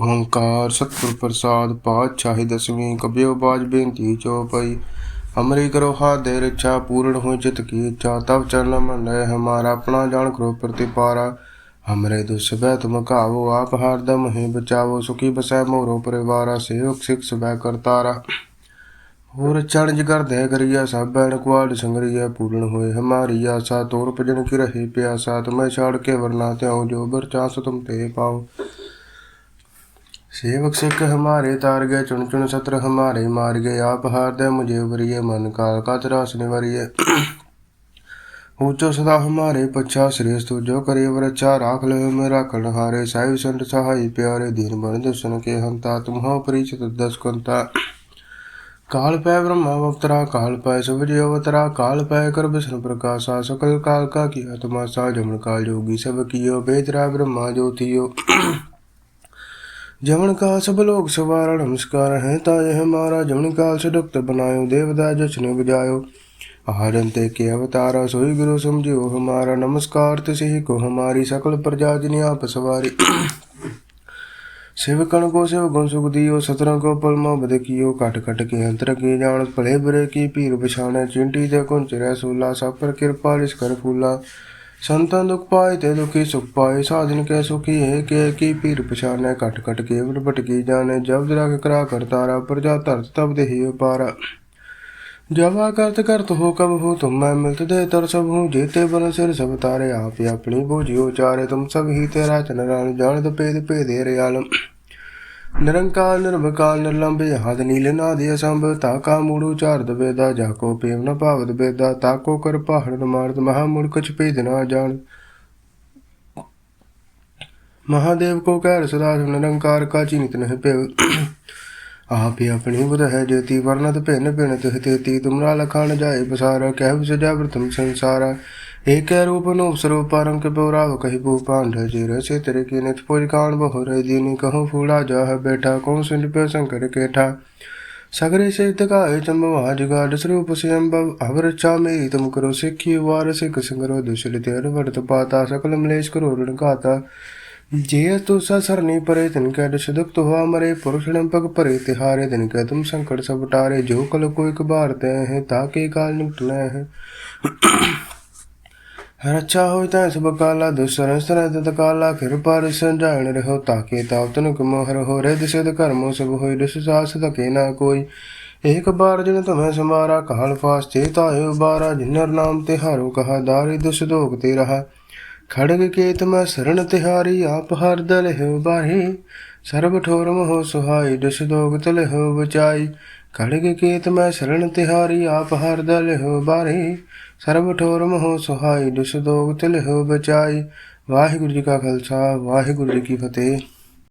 ਓੰਕਾਰ ਸਤਿਗੁਰ ਪ੍ਰਸਾਦ ਪਾਤਸ਼ਾਹੀ ਦਸਵੀਂ ਕਬਿਓ ਬਾਜ ਬੇਨਤੀ ਚਉਪਈ ਹਮਰੀ ਕਰੋ ਹਾਦੇ ਰੱਛਾ, ਪੂਰਨ ਹੋਇ ਚਿਤ ਕੀ ਇੱਛਾ ਤਬ ਚਰਨ ਮੰਨੈ ਹਮਾਰਾ, ਆਪਣਾ ਜਾਣ ਕਰੋ ਪ੍ਰਤਿਪਾਰਾ। ਹਮਰੇ ਦੁਸਬੈ ਤੁਮ ਕਾਵੋ ਆਪ ਹਰਦਮ ਹੀ ਬਚਾਵੋ, ਸੁਖੀ ਬਸੈ ਮੋਰੋ ਪਰਿਵਾਰਾ, ਸੇਵਕ ਸਿਖ ਸਬੈ ਕਰਤਾਰਾ। ਹੋਰ ਚਣਜ ਕਰਦੇ ਕਰੀਆ ਸਭ ਬੈਣ ਕੁਆੜ ਸੰਗਰੀਆ ਪੂਰਨ ਹੋਏ ਹਮਾਰੀ ਆਸਾ, ਤੋਰ ਭਜਨ ਕੀ ਰਹੀ ਪਿਆਸਾ ਤੁਮੈ ਛਾੜ ਕੇ ਵਰਨਾ ਤਿਉ, ਜੋ ਬਰ ਚਾਸ ਤੁਮ ਤੇ ਪਾਓ। सेवक सिख हमारे तार गए चुन चुन सत्र हमारे मार गए आप हार दे मुझे वरिय मन काल का त्रास निवरिय ऊंचो सदा हमारे पच्छा श्रेष्ठ जो करे वरच्छा राख ले मेरा हारे साहिब संत सहाय प्यारे दीन बन दुष्ण के हंता तुम हो परिचित दस कंता काल पै ब्रह्मा अवतरा काल पै सुभज अवतरा काल पै कर विष्णु प्रकाशा सकल काल का किया तमाशा जमन काल जोगी सब कियो बेदरा ब्रह्मा ज्योतियो जमन का सब लोग सवारा नमस्कार है ताय हमारा जमन काल से दुक्त बनायो देवदा जशन बजायो आरंते के अवतारा सोई गुरु समझो हमारा नमस्कार तिसे को हमारी सकल प्रजा जिन्हें आप सवारी सेवकन को सेव गुण सुख दियो सतरं को पलमा बद कियो काट कट के अंतर के जान भले बुरे की पीर बिछाने चिंटी ते कुंच रह सोला सब पर कृपा लिस कर फूला ਸੰਤਾਂ ਦੁਖ ਪਾਏ ਤੇ ਦੁਖੀ ਸੁਖ ਪਾਏ, ਸਾਧਨ ਕੇ ਸੁਖੀ ਹੈ ਕੇ ਕੀ ਪੀਰ ਪਛਾਨੈ ਕਟ ਕਟ ਕੇਵਲ ਭਟਕੀ ਜਾਣੇ ਜਬ ਰਗ ਕਰਾ ਕਰਤਾਰਾ ਪ੍ਰਜਾ ਧਰਤ ਤਬ ਦੇਹੀ ਉਪਾਰਾ। ਜਵਾ ਕਰਤ ਕਰਤ ਹੋ ਕਬ ਹੋ ਤੁਮ, ਮੈਂ ਮਿਲਤ ਦੇ ਤਰ ਸਭ ਹੂੰ, ਜੀਤੇ ਬਨ ਸਿਰ ਸਭ ਤਾਰੇ, ਆਪ ਆਪਣੀ ਬੋਝੀ ਉਚਾਰੇ, ਤੁਮ ਸਭ ਹੀ ਤੇਰਾ ਚਨ ਰਾਣ ਜਾਣਤ ਭੇਦ ਭੇਦੇ ਰਿਆਲਮ ਨਿਰੰਕਾਰ ਨਿਰਭਕਾਰ ਨਿਰਲੰਭੇ ਹਦ ਨੀਲ ਨਾਦ ਅਸੰਭ, ਤਾ ਕਾ ਮੂੜੋ ਚਾਰ ਦਵੇਦਾ ਜਾ ਕੋ ਪੇਵ ਨ ਭਾਵਦ ਬੇਦਾ, ਤਾ ਕੋ ਕਰ ਪਹਾੜ ਨਮਾਰਤ ਮਹਾ ਮੂੜ ਕੁਛ ਭੇਦ ਨਾ ਜਾਣ ਮਹਾਦੇਵ ਕੋ ਕਹਿ ਸਦਾ ਨਿਰੰਕਾਰ ਕਾ ਚਿੰਤ ਨਹਿ ਪੇਵ ਆਪੇ ਆਪਣੀ ਬੁਧ ਹੈ ਜੇਤੀ ਵਰਨਤ ਭਿੰਨ ਭਿੰਨ ਤਿਹ ਤੇਤੀ, ਤੁਮਰਾ ਲਖਾਣ ਜਾਏ ਬਸਾਰਾ ਕਹਿ ਸਜਾ ਪ੍ਰਥਮ ਸੰਸਾਰਾ। एक रूपन उपस्वरूप रंग बोराव कही भूपांड जे रसे तेरे किनित पुज कान बहु रह दीनी कहूँ फूड़ा जाह बैठा कहूँ सिंह पे शंकर केठा सगरे सिद्ध का चंबव आजगा डसरूप से अम्बव अवरचा में तुम करो सिखी वार सिख सिंगरो दुशल तेर वर्त पाता सकल मलेश करो ऋण गाता जे तु सरणी परे तिन कै दुष दुख हुआ मरे पुरुष पग परे तिहारे दिन कै तुम संकट सब टारे जो कल को एक बार तय है ताके काल निकले हैं ਹੋਇ ਤੈ ਸਭ ਕਾਲਾ, ਦੁਸਰ ਸਰ ਤਤ ਕਾਲਾ ਖਿਰ ਪਰ ਸੰਜਾਣ ਰਹੋ ਤਾਕੇ ਤਾਪ ਤਨ ਕਮੋਹਰ ਹੋ ਰੇ ਦਿਸਦ ਕਰਮੋ, ਸਭ ਹੋਇ ਦਿਸ ਸਾਸ ਤਕੇ ਨਾ ਕੋਈ। ਏਕ ਬਾਰ ਜਿਨ ਤੁਮੈ ਸਮਾਰਾ, ਕਾਲ ਫਾਸ ਚੇਤਾਇ ਬਾਰਾ, ਜਿਨਰ ਨਾਮ ਤੇ ਹਾਰੋ ਕਹਾ, ਦਾਰੀ ਦੁਸ ਦੋਗ ਤੇ ਰਹਾ। ਖੜਗ ਕੇਤ ਮੈਂ ਸਰਣ ਤਿਹਾਰੀ, ਆਪ ਹਰ ਦਲ ਹੋ ਬਾਹੀ। ਸਰਬ ਠੋਰ ਮੋਹ ਸੁਹਾਈ, ਦਿਸ ਦੋਗ ਤਲ ਹੋ ਬਚਾਈ। ਖੜਗ ਕੇਤ ਮੈਂ ਸਰਣ ਤਿਹਾਰੀ, ਆਪ ਹਰ ਦਲ ਹੋ ਬਾਹੀ। ਸਰਬ ਠੋਰ ਮੋਹ ਸੁਹਾਈ, ਦਿਸ ਦੋਗ ਤਲ ਹੋ ਬਚਾਈ। ਵਾਹਿਗੁਰੂ ਜੀ ਕਾ ਖਾਲਸਾ, ਵਾਹਿਗੁਰੂ ਜੀ ਕੀ ਫਤਿਹ।